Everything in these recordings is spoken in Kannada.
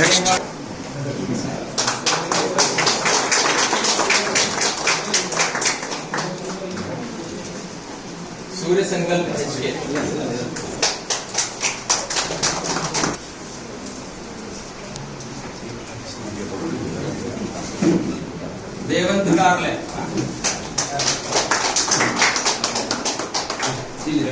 ನೆಕ್ಸ್ಟ್ ಸೂರ್ಯ ಸಂಕಲ್ಪ ಹೆಚ್ಚಿಗೆ ದೇವಂತ ಕಾರ್ಲೆ ಇಲ್ಲಿ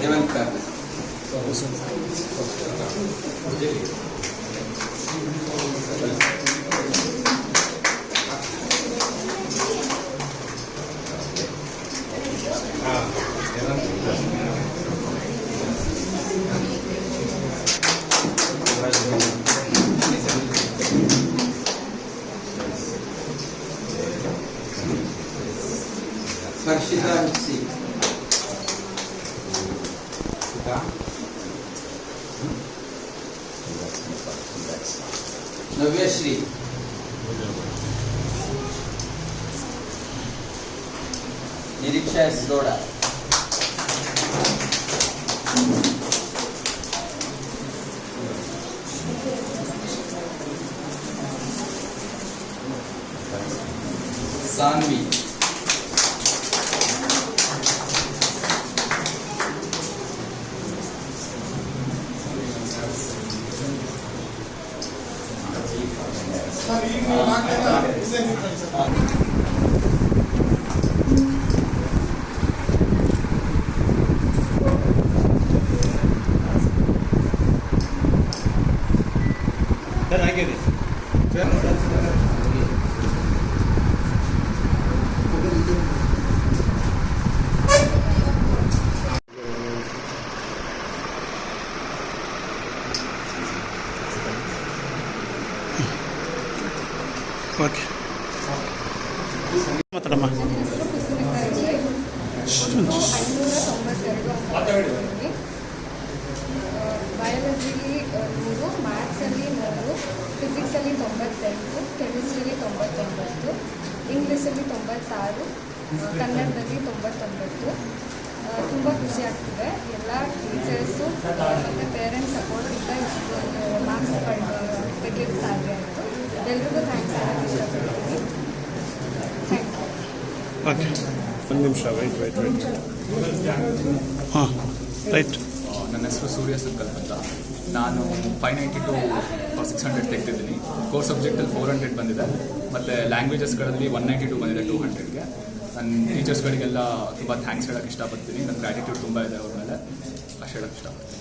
Karşıdan sil. Şuradan. Növya Şri. Nirikşa Sidoda. Sanvi. 全然。ಮಾತಾಡಮ್ಮ ಬಯಾಲಜಿಲಿ ಮೂರು ಮ್ಯಾಥ್ಸಲ್ಲಿ ಮೂರು ಫಿಸಿಕ್ಸಲ್ಲಿ ತೊಂಬತ್ತೆಂಟು ಕೆಮಿಸ್ಟ್ರಿಲಿ ತೊಂಬತ್ತೊಂಬತ್ತು ಇಂಗ್ಲೀಷಲ್ಲಿ ತೊಂಬತ್ತಾರು ಕನ್ನಡದಲ್ಲಿ ತೊಂಬತ್ತೊಂಬತ್ತು ತುಂಬ ಖುಷಿ ಆಗ್ತಿದೆ ಎಲ್ಲ ಟೀಚರ್ಸು ಮತ್ತು ಪೇರೆಂಟ್ಸ್ ಸಪೋರ್ಟಿಂದ ಇಷ್ಟು ಒಂದು ಮಾರ್ಕ್ಸ್ ತೆಗೆಯೋಕ್ಕೆ ಸಾಧ್ಯ ಆಯಿತು ಥ್ಯಾಂಕ್ಸ್ ಹೇಳೋಕ್ಕೆ ಇಷ್ಟಪಡ್ತೀನಿ ಓಕೆ ಒಂದು ನಿಮಿಷ ವೈಟ್ ವೈಟ್ ವೈಟ್ ಹಾಂ ರೈಟ್ ನನ್ನ ಹೆಸರು ಸೂರ್ಯ ಸಂಕಲ್ಪ ಅಂತ. ನಾನು five ninety two six hundred ತೆಗೆದಿದ್ದೀನಿ. Core ಸಬ್ಜೆಕ್ಟಲ್ಲಿ ಫೋರ್ ಹಂಡ್ರೆಡ್ ಬಂದಿದೆ. ಮತ್ತು ಲ್ಯಾಂಗ್ವೇಜಸ್ಗಳಲ್ಲಿ ಒನ್ ನೈಂಟಿ ಟು ಬಂದಿದೆ ಟೂ ಹಂಡ್ರೆಡ್ಗೆ ನನ್ನ ಟೀಚರ್ಸ್ಗಳಿಗೆಲ್ಲ ತುಂಬ ಥ್ಯಾಂಕ್ಸ್ ಹೇಳೋಕ್ಕೆ ಇಷ್ಟಪಡ್ತೀನಿ. ನನ್ನ ಗ್ರ್ಯಾಟಿಟ್ಯೂಡ್ ತುಂಬ ಇದೆ ಅವ್ರ ಮೇಲೆ. ಅಷ್ಟು ಹೇಳೋಕ್ಕೆ ಇಷ್ಟಪಡ್ತೀನಿ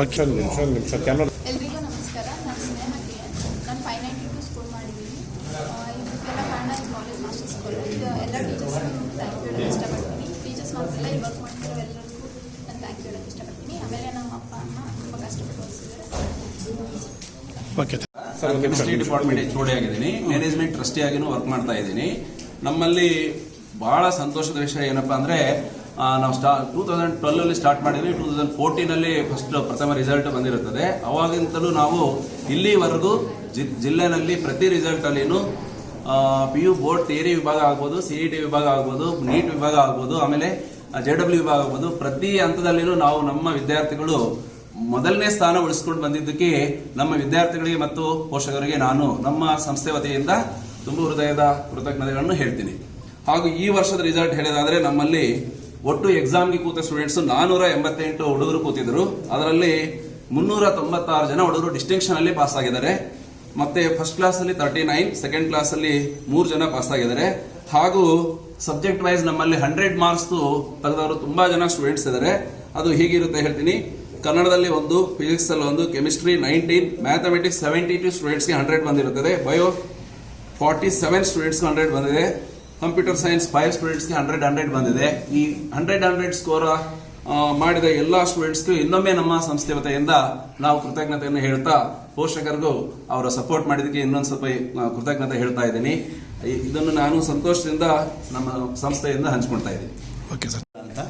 ಓಕೆ ಒಂದು ನಿಮಿಷ ಒಂದು ನಿಮಿಷ ಕ್ಯಾಮ್ರಾ ಎಲ್ರಿಗೂ ನಮಸ್ಕಾರ ನಾನು ಸ್ನೇಹ ಕೆ ಎನ್ ನಾನು ಫೈವ್ ನೈಂಟಿ ಟು ಸ್ಕೋರ್ ಮಾಡಿದ್ದೀನಿ ಆ, ಇದಕ್ಕೆಲ್ಲ ಕಾರಣ ಈ ಕಾಲೇಜ್ ಮಾಸ್ಟರ್ಸ್ ಕಾಲೇಜ್ ಎಲ್ಲ ಟೀಚರ್ಸ್ ಥ್ಯಾಂಕ್ ಯು ಹೇಳೋಕ್ಕೆ ಇಷ್ಟಪಡ್ತೀನಿ ಟೀಚರ್ಸ್ ಇವಾಗ ಎಲ್ಲರಿಗೂ ನಾನು ಥ್ಯಾಂಕ್ ಯು ಹೇಳೋಕ್ಕೆ ಇಷ್ಟಪಡ್ತೀನಿ. ಆಮೇಲೆ ನಮ್ಮ ಅಪ್ಪ ಅಮ್ಮ ತುಂಬ ಕಷ್ಟಪಟ್ಟು ಓದಿಸಿದ್ದಾರೆ. ಓಕೆ ನಾನು ಕೆಮಿಸ್ಟ್ರಿ ಡಿಪಾರ್ಟ್ಮೆಂಟ್ ಎಚ್ ಆಗಿದ್ದೀನಿ. ಮ್ಯಾನೇಜ್ಮೆಂಟ್ ಟ್ರಸ್ಟಿ ಆಗಿನೂ ವರ್ಕ್ ಮಾಡ್ತಾ ಇದ್ದೀನಿ. ನಮ್ಮಲ್ಲಿ ಬಹಳ ಸಂತೋಷದ ವಿಷಯ ಏನಪ್ಪಾ ಅಂದ್ರೆ ನಾವು ಸ್ಟಾ ಟೂ ತೌಸಂಡ್ ಟ್ವೆಲ್ ಅಲ್ಲಿ ಸ್ಟಾರ್ಟ್ ಮಾಡಿದ್ವಿ. ಟೂ ತೌಸಂಡ್ ಫೋರ್ಟೀನ್ ಅಲ್ಲಿ ಫಸ್ಟ್ ಪ್ರಥಮ ರಿಸಲ್ಟ್ ಬಂದಿರುತ್ತದೆ. ಅವಾಗಿಂತಲೂ ನಾವು ಇಲ್ಲಿವರೆಗೂ ಜಿ- ಜಿಲ್ಲೆನಲ್ಲಿ ಪ್ರತಿ ರಿಸಲ್ಟ್ ಅಲ್ಲಿನೂ ಪಿ ಯು ಬೋರ್ಡ್ ಥಿಯರಿ ವಿಭಾಗ ಆಗ್ಬೋದು ಸಿ ಇ ಟಿ ವಿಭಾಗ ಆಗ್ಬೋದು ನೀಟ್ ವಿಭಾಗ ಆಗ್ಬೋದು ಆಮೇಲೆ ಜೆ ಡಬ್ಲ್ಯೂ ವಿಭಾಗ ಆಗ್ಬೋದು. ಪ್ರತಿ ಹಂತದಲ್ಲಿನೂ ನಾವು ನಮ್ಮ ವಿದ್ಯಾರ್ಥಿಗಳು ಮೊದಲನೇ ಸ್ಥಾನ ಉಳಿಸ್ಕೊಂಡು ಬಂದಿದ್ದಕ್ಕೆ ನಮ್ಮ ವಿದ್ಯಾರ್ಥಿಗಳಿಗೆ ಮತ್ತು ಪೋಷಕರಿಗೆ ನಾನು ನಮ್ಮ ಸಂಸ್ಥೆ ವತಿಯಿಂದ ತುಂಬ ಹೃದಯದ ಕೃತಜ್ಞತೆಗಳನ್ನು ಹೇಳ್ತೀನಿ. ಹಾಗೂ ಈ ವರ್ಷದ ರಿಸಲ್ಟ್ ಹೇಳೋದಾದ್ರೆ ನಮ್ಮಲ್ಲಿ ಒಟ್ಟು ಎಕ್ಸಾಮ್ಗೆ ಕೂತ ಸ್ಟೂಡೆಂಟ್ಸ್ ನಾನೂರ ಎಂಬತ್ತೆಂಟು ಹುಡುಗರು ಕೂತಿದ್ರು. ಅದರಲ್ಲಿ ಮುನ್ನೂರ ತೊಂಬತ್ತಾರು ಜನ ಹುಡುಗರು ಡಿಸ್ಟಿಂಕ್ಷನ್ ಅಲ್ಲಿ ಪಾಸ್ ಆಗಿದ್ದಾರೆ. ಮತ್ತೆ ಫಸ್ಟ್ ಕ್ಲಾಸ್ ಅಲ್ಲಿ ತರ್ಟಿ ನೈನ್ ಸೆಕೆಂಡ್ ಕ್ಲಾಸ್ ಅಲ್ಲಿ ಮೂರು ಜನ ಪಾಸ್ ಆಗಿದ್ದಾರೆ. ಹಾಗೂ ಸಬ್ಜೆಕ್ಟ್ ವೈಸ್ ನಮ್ಮಲ್ಲಿ ಹಂಡ್ರೆಡ್ ಮಾರ್ಕ್ಸ್ ತೆಗೆದವರು ತುಂಬಾ ಜನ ಸ್ಟೂಡೆಂಟ್ಸ್ ಇದ್ದಾರೆ ಅದು ಹೀಗಿರುತ್ತೆ ಹೇಳ್ತೀನಿ. ಕನ್ನಡದಲ್ಲಿ ಒಂದು ಫಿಸಿಕ್ಸ್ ಅಲ್ಲಿ ಒಂದು chemistry nineteen mathematics seventy two ಸ್ಟೂಡೆಂಟ್ಸ್ಗೆ ಹಂಡ್ರೆಡ್ ಬಂದಿರುತ್ತದೆ. ಬಯೋ ಫಾರ್ಟಿ ಸೆವೆನ್ ಸ್ಟೂಡೆಂಟ್ಸ್ಗೆ ಹಂಡ್ರೆಡ್ ಬಂದಿದೆ. ಕಂಪ್ಯೂಟರ್ ಸೈನ್ಸ್ ಫೈವ್ ಸ್ಟೂಡೆಂಟ್ಸ್ಗೆ ಹಂಡ್ರೆಡ್ ಹಂಡ್ರೆಡ್ ಬಂದಿದೆ. ಈ ಹಂಡ್ರೆಡ್ ಹಂಡ್ರೆಡ್ ಸ್ಕೋರ್ ಮಾಡಿದ ಎಲ್ಲ ಸ್ಟೂಡೆಂಟ್ಸ್ಗೂ ಇನ್ನೊಮ್ಮೆ ನಮ್ಮ ಸಂಸ್ಥೆ ವತಿಯಿಂದ ನಾವು ಕೃತಜ್ಞತೆಯನ್ನು ಹೇಳ್ತಾ ಪೋಷಕರಿಗೂ ಅವರ ಸಪೋರ್ಟ್ ಮಾಡಿದ್ದಕ್ಕೆ ಇನ್ನೊಂದು ಸ್ವಲ್ಪ ಕೃತಜ್ಞತೆ ಹೇಳ್ತಾ ಇದ್ದೀನಿ. ಇದನ್ನು ನಾನು ಸಂತೋಷದಿಂದ ನಮ್ಮ ಸಂಸ್ಥೆಯಿಂದ ಹಂಚ್ಕೊಳ್ತಾ ಇದ್ದೀನಿ. ಓಕೆ ಸರ್ ಅಂತ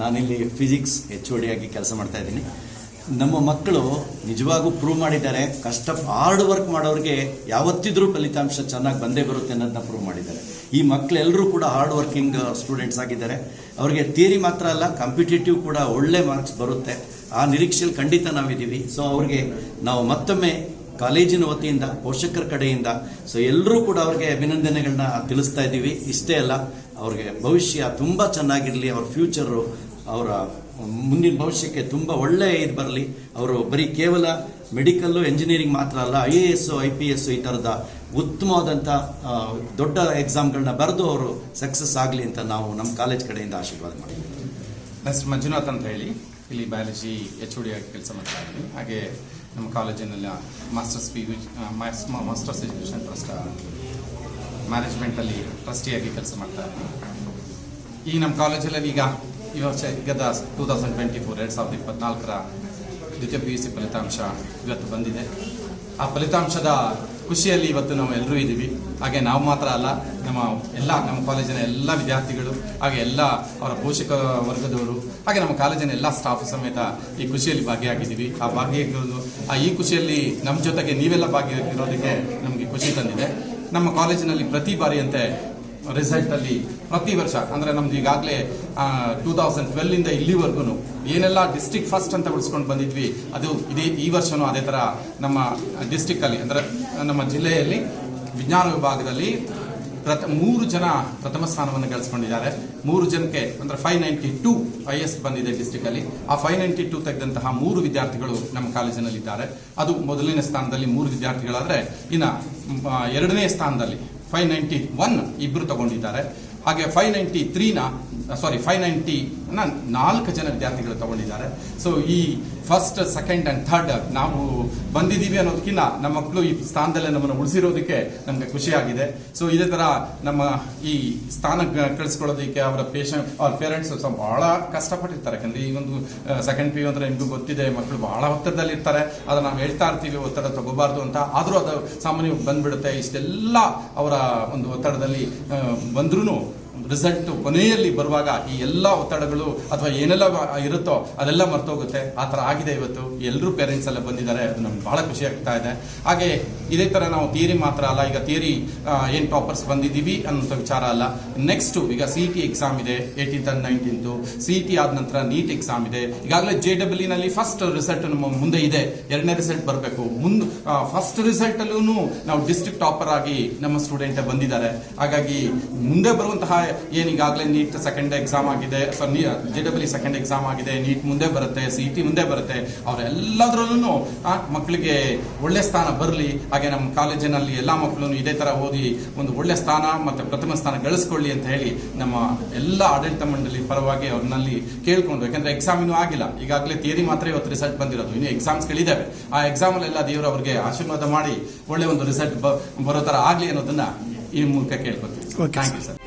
ನಾನಿಲ್ಲಿ ಫಿಸಿಕ್ಸ್ ಎಚ್ ಆಗಿ ಕೆಲಸ ಮಾಡ್ತಾ ಇದ್ದೀನಿ. ನಮ್ಮ ಮಕ್ಕಳು ನಿಜವಾಗೂ ಪ್ರೂವ್ ಮಾಡಿದ್ದಾರೆ. ಕಷ್ಟ ಹಾರ್ಡ್ ವರ್ಕ್ ಮಾಡೋರಿಗೆ ಯಾವತ್ತಿದ್ರೂ ಫಲಿತಾಂಶ ಚೆನ್ನಾಗಿ ಬಂದೇ ಬರುತ್ತೆ ಅನ್ನೋದನ್ನ ಪ್ರೂವ್ ಮಾಡಿದ್ದಾರೆ. ಈ ಮಕ್ಕಳೆಲ್ಲರೂ ಕೂಡ ಹಾರ್ಡ್ ವರ್ಕಿಂಗ್ ಸ್ಟೂಡೆಂಟ್ಸ್ ಆಗಿದ್ದಾರೆ. ಅವರಿಗೆ ಥಿಯರಿ ಮಾತ್ರ ಅಲ್ಲ ಕಾಂಪಿಟೇಟಿವ್ ಕೂಡ ಒಳ್ಳೆ ಮಾರ್ಕ್ಸ್ ಬರುತ್ತೆ. ಆ ನಿರೀಕ್ಷೆಯಲ್ಲಿ ಖಂಡಿತ ನಾವಿದ್ದೀವಿ. ಸೊ ಅವ್ರಿಗೆ ನಾವು ಮತ್ತೊಮ್ಮೆ ಕಾಲೇಜಿನ ವತಿಯಿಂದ, ಪೋಷಕರ ಕಡೆಯಿಂದ ಸೊ ಎಲ್ಲರೂ ಕೂಡ ಅವ್ರಿಗೆ ಅಭಿನಂದನೆಗಳನ್ನ ತಿಳಿಸ್ತಾ ಇದ್ದೀವಿ. ಇಷ್ಟೇ ಅಲ್ಲ, ಅವ್ರಿಗೆ ಭವಿಷ್ಯ ತುಂಬ ಚೆನ್ನಾಗಿರಲಿ, ಅವ್ರ ಫ್ಯೂಚರು ಅವರ ಮುಂದಿನ ಭವಿಷ್ಯಕ್ಕೆ ತುಂಬ ಒಳ್ಳೆಯ ಇದು ಬರಲಿ. ಅವರು ಬರೀ ಕೇವಲ ಮೆಡಿಕಲ್ಲು ಎಂಜಿನಿಯರಿಂಗ್ ಮಾತ್ರ ಅಲ್ಲ I A S I P S ಈ ಥರದ ಉತ್ತಮವಾದಂಥ ದೊಡ್ಡ ಎಕ್ಸಾಮ್ಗಳನ್ನ ಬರೆದು ಅವರು ಸಕ್ಸಸ್ ಆಗಲಿ ಅಂತ ನಾವು ನಮ್ಮ ಕಾಲೇಜ್ ಕಡೆಯಿಂದ ಆಶೀರ್ವಾದ ಮಾಡ್ತೀವಿ. ಹೆಸರು ಮಂಜುನಾಥ್ ಅಂತ ಹೇಳಿ, ಇಲ್ಲಿ ಬಯಾಲಜಿ ಎಚ್ ಡಿ ಆಗಿ ಕೆಲಸ ಮಾಡ್ತಾ ಇದ್ದೀನಿ. ಹಾಗೆ ನಮ್ಮ ಕಾಲೇಜಿನಲ್ಲಿ masters P U masters education trust ಮ್ಯಾನೇಜ್ಮೆಂಟಲ್ಲಿ ಟ್ರಸ್ಟಿಯಾಗಿ ಕೆಲಸ ಮಾಡ್ತಾ ಇದ್ದೀನಿ ಈ ನಮ್ಮ ಕಾಲೇಜಲ್ಲಿ ಈಗ ಈ ವರ್ಷ ಈಗದ ಟೂ ತೌಸಂಡ್ ಟ್ವೆಂಟಿ ಫೋರ್ ಎರಡು ಸಾವಿರದ ಇಪ್ಪತ್ನಾಲ್ಕರ ದ್ವಿತೀಯ ಪಿ ಯು ಸಿ ಫಲಿತಾಂಶ ಇವತ್ತು ಬಂದಿದೆ. ಆ ಫಲಿತಾಂಶದ ಖುಷಿಯಲ್ಲಿ ಇವತ್ತು ನಾವು ಎಲ್ಲರೂ ಇದ್ದೀವಿ. ಹಾಗೆ ನಾವು ಮಾತ್ರ ಅಲ್ಲ, ನಮ್ಮ ಎಲ್ಲ, ನಮ್ಮ ಕಾಲೇಜಿನ ಎಲ್ಲ ವಿದ್ಯಾರ್ಥಿಗಳು, ಹಾಗೆ ಎಲ್ಲ ಅವರ ಪೋಷಕ ವರ್ಗದವರು, ಹಾಗೆ ನಮ್ಮ ಕಾಲೇಜಿನ ಎಲ್ಲ ಸ್ಟಾಫ್ ಸಮೇತ ಈ ಖುಷಿಯಲ್ಲಿ ಭಾಗಿಯಾಗಿದ್ದೀವಿ. ಆ ಭಾಗಿಯಾಗಿರೋದು, ಆ ಈ ಖುಷಿಯಲ್ಲಿ ನಮ್ಮ ಜೊತೆಗೆ ನೀವೆಲ್ಲ ಭಾಗಿಯಾಗಿರೋದಕ್ಕೆ ನಮಗೆ ಖುಷಿ ತಂದಿದೆ. ನಮ್ಮ ಕಾಲೇಜಿನಲ್ಲಿ ಪ್ರತಿ ಬಾರಿಯಂತೆ ರಿಸಲ್ಟ್ ಅಲ್ಲಿ ಪ್ರತಿ ವರ್ಷ, ಅಂದ್ರೆ ನಮ್ದು ಈಗಾಗಲೇ ಟೂ ತೌಸಂಡ್ ಟ್ವೆಲ್ ಇಂದ ಇಲ್ಲಿವರೆಗೂ ಏನೆಲ್ಲ ಡಿಸ್ಟಿಕ್ ಫಸ್ಟ್ ಅಂತ ಉಳಿಸ್ಕೊಂಡು ಬಂದಿದ್ವಿ, ಅದು ಇದೇ ಈ ವರ್ಷನೂ ಅದೇ ತರ ನಮ್ಮ ಡಿಸ್ಟಿಕ್ಕಲ್ಲಿ ಅಂದ್ರೆ ನಮ್ಮ ಜಿಲ್ಲೆಯಲ್ಲಿ ವಿಜ್ಞಾನ ವಿಭಾಗದಲ್ಲಿ ಪ್ರಥ, ಮೂರು ಜನ ಪ್ರಥಮ ಸ್ಥಾನವನ್ನು ಗಳಿಸ್ಕೊಂಡಿದ್ದಾರೆ. ಮೂರು ಜನಕ್ಕೆ, ಅಂದ್ರೆ ಫೈವ್ ನೈಂಟಿ ಟೂ ಹೈಯೆಸ್ಟ್ ಬಂದಿದೆ ಡಿಸ್ಟಿಕ್ ಅಲ್ಲಿ. ಆ ಫೈವ್ ನೈಂಟಿ ಟೂ ತೆಗೆದಂತಹ ಮೂರು ವಿದ್ಯಾರ್ಥಿಗಳು ನಮ್ಮ ಕಾಲೇಜಿನಲ್ಲಿದ್ದಾರೆ. ಅದು ಮೊದಲನೇ ಸ್ಥಾನದಲ್ಲಿ ಮೂರು ವಿದ್ಯಾರ್ಥಿಗಳಾದರೆ, ಇನ್ನ ಎರಡನೇ ಸ್ಥಾನದಲ್ಲಿ ಫೈವ್ ನೈಂಟಿ ಒನ್ ಇಬ್ಬರು ತಗೊಂಡಿದ್ದಾರೆ. ಹಾಗೆ ಫೈವ್ ನೈಂಟಿ ತ್ರೀನ ಸಾರಿ ಫೈವ್ ನೈಂಟಿ ನಾಲ್ಕು ಜನ ವಿದ್ಯಾರ್ಥಿಗಳು ತಗೊಂಡಿದ್ದಾರೆ. ಸೊ ಈ ಫಸ್ಟ್ ಸೆಕೆಂಡ್ ಅಂಡ್ ಥರ್ಡ್ ನಾವು ಬಂದಿದ್ದೀವಿ ಅನ್ನೋದಕ್ಕಿಂತ ನಮ್ಮ ಮಕ್ಕಳು ಈ ಸ್ಥಾನದಲ್ಲೇ ನಮ್ಮನ್ನು ಉಳಿಸಿರೋದಕ್ಕೆ ನಮಗೆ ಖುಷಿಯಾಗಿದೆ. ಸೊ ಇದೇ ಥರ ನಮ್ಮ ಈ ಸ್ಥಾನ ಕಳಿಸ್ಕೊಳ್ಳೋದಕ್ಕೆ ಅವರ ಪೇಷಂಟ್ ಅವ್ರ ಪೇರೆಂಟ್ಸ್ ಭಾಳ ಕಷ್ಟಪಟ್ಟಿರ್ತಾರೆ. ಯಾಕಂದರೆ ಈ ಒಂದು ಸೆಕೆಂಡ್ ಪಿ ಯು ಅಂದರೆ ನಿಮಗೂ ಗೊತ್ತಿದೆ, ಮಕ್ಕಳು ಭಾಳ ಒತ್ತಡದಲ್ಲಿ ಇರ್ತಾರೆ ಅದನ್ನು ನಾವು ಹೇಳ್ತಾ ಇರ್ತೀವಿ, ಒತ್ತಡ ತಗೋಬಾರ್ದು ಅಂತ. ಆದರೂ ಅದು ಸಾಮಾನ್ಯವಾಗಿ ಬಂದ್ಬಿಡುತ್ತೆ. ಇಷ್ಟೆಲ್ಲ ಅವರ ಒಂದು ಒತ್ತಡದಲ್ಲಿ ಬಂದ್ರೂ ರಿಸಲ್ಟ್ ಕೊನೆಯಲ್ಲಿ ಬರುವಾಗ ಈ ಎಲ್ಲ ಒತ್ತಡಗಳು ಅಥವಾ ಏನೆಲ್ಲ ಇರುತ್ತೋ ಅದೆಲ್ಲ ಮರ್ತೋಗುತ್ತೆ. ಆ ಥರ ಆಗಿದೆ ಇವತ್ತು. ಎಲ್ಲರೂ ಪೇರೆಂಟ್ಸ್ ಎಲ್ಲ ಬಂದಿದ್ದಾರೆ. ಅದು ನಮ್ಗೆ ಬಹಳ ಖುಷಿ ಆಗ್ತಾ ಇದೆ. ಹಾಗೆ ಇದೇ ಥರ ನಾವು ಥಿಯರಿ ಮಾತ್ರ ಅಲ್ಲ, ಈಗ ಥಿಯರಿ ಏನು ಟಾಪರ್ಸ್ ಬಂದಿದ್ದೀವಿ ಅನ್ನೋಂಥ ವಿಚಾರ ಅಲ್ಲ. ನೆಕ್ಸ್ಟ್ ಈಗ ಸಿ ಟಿ ಎಕ್ಸಾಮ್ ಇದೆ eighteenth and nineteenth C T ಆದ ನಂತರ ನೀಟ್ ಎಕ್ಸಾಮ್ ಇದೆ. ಈಗಾಗಲೇ ಜೆ ಡಬ್ಲ್ಯೂ ನಲ್ಲಿ ಫಸ್ಟ್ ರಿಸಲ್ಟ್ ನಮ್ಮ ಮುಂದೆ ಇದೆ. ಎರಡನೇ ರಿಸಲ್ಟ್ ಬರಬೇಕು. ಮುಂದೆ ಫಸ್ಟ್ ರಿಸಲ್ಟ್ ಅಲ್ಲೂ ನಾವು ಡಿಸ್ಟ್ರಿಕ್ಟ್ ಟಾಪರ್ ಆಗಿ ನಮ್ಮ ಸ್ಟೂಡೆಂಟ್ ಬಂದಿದ್ದಾರೆ. ಹಾಗಾಗಿ ಮುಂದೆ ಬರುವಂತಹ ಏನ್ ಈಗಾಗಲೇ ನೀಟ್ ಸೆಕೆಂಡ್ ಎಕ್ಸಾಮ್ ಆಗಿದೆ ಜೆ ಡಬ್ಲ್ಯೂ ಸೆಕೆಂಡ್ ಎಕ್ಸಾಮ್ ಆಗಿದೆ ನೀಟ್ ಮುಂದೆ ಬರುತ್ತೆ ಸಿ ಟಿ ಮುಂದೆ ಬರುತ್ತೆ ಅವರೆಲ್ಲದರಲ್ಲೂ ಮಕ್ಕಳಿಗೆ ಒಳ್ಳೆ ಸ್ಥಾನ ಬರಲಿ ಹಾಗೆ ನಮ್ಮ ಕಾಲೇಜಿನಲ್ಲಿ ಎಲ್ಲ ಮಕ್ಕಳು ಇದೇ ಥರ ಓದಿ ಒಂದು ಒಳ್ಳೆ ಸ್ಥಾನ ಮತ್ತೆ ಪ್ರಥಮ ಸ್ಥಾನ ಗಳಿಸ್ಕೊಳ್ಳಿ ಅಂತ ಹೇಳಿ ನಮ್ಮ ಎಲ್ಲ ಆಡಳಿತ ಮಂಡಳಿ ಪರವಾಗಿ ಅವ್ರನ್ನಲ್ಲಿ ಕೇಳ್ಕೊಂಡು ಯಾಕಂದರೆ ಎಕ್ಸಾಮ್ ಇನ್ನೂ ಆಗಿಲ್ಲ. ಈಗಾಗಲೇ ಥಿಯರಿ ಮಾತ್ರ ಇವತ್ತು ರಿಸಲ್ಟ್ ಬಂದಿರೋದು. ಇನ್ನು ಎಕ್ಸಾಮ್ಸ್ಗಳಿದ್ದಾವೆ ಆ ಎಕ್ಸಾಮ್ ಅಲ್ಲೆಲ್ಲ ದೇವರು ಅವರಿಗೆ ಆಶೀರ್ವಾದ ಮಾಡಿ ಒಳ್ಳೆ ಒಂದು ರಿಸಲ್ಟ್ ಬರೋ ಥರ ಆಗಲಿ ಅನ್ನೋದನ್ನ ಈ ಮೂಲಕ ಕೇಳ್ಕೊತೀವಿ. Thank you sir